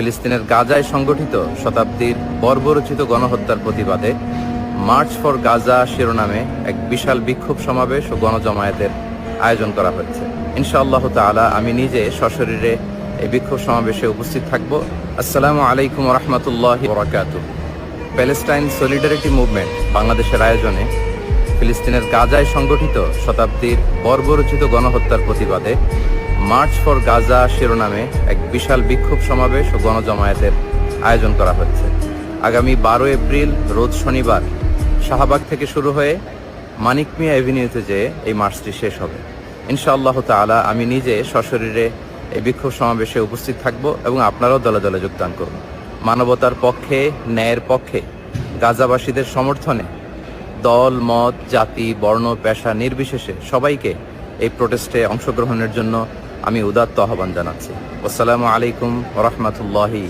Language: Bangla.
ফিলিস্তিনের গাজায় সংগঠিত শতাব্দীর বর্বরচিত গণহত্যার প্রতিবাদে মার্চ ফর গাজা শিরোনামে এক বিশাল বিক্ষোভ সমাবেশ ও গণজমায়েতের আয়োজন করা হয়েছে। ইনশাআল্লাহ তাআলা আমি নিজে সশরীরে এই বিক্ষোভ সমাবেশে উপস্থিত থাকব। আসসালামু আলাইকুম রহমতুল্লাহ বরাকাতু প্যালেস্টাইন সলিডারিটি মুভমেন্ট বাংলাদেশের আয়োজনে ফিলিস্তিনের গাজায় সংগঠিত শতাব্দীর বর্বরচিত গণহত্যার প্রতিবাদে মার্চ ফর গাজা শিরোনামে এক বিশাল বিক্ষোভ সমাবেশ ও গণজমায়েতের আয়োজন করা হচ্ছে। আগামী বারো এপ্রিল, রোজ শনিবার, শাহবাগ থেকে শুরু হয়ে মানিক মিয়া এভিনিউতে যেয়ে এই মার্চটি শেষ হবে। ইনশাআল্লাহ তাআলা আমি নিজে সশরীরে এই বিক্ষোভ সমাবেশে উপস্থিত থাকব এবং আপনারাও দলে দলে যোগদান করব। মানবতার পক্ষে, ন্যায়ের পক্ষে, গাজাবাসীদের সমর্থনে দল, মত, জাতি, বর্ণ, পেশা নির্বিশেষে সবাইকে এই প্রোটেস্টে অংশগ্রহণের জন্য আমি উদাত্ত আহ্বান জানাচ্ছি। আসসালামু আলাইকুম রহমতুল্লাহি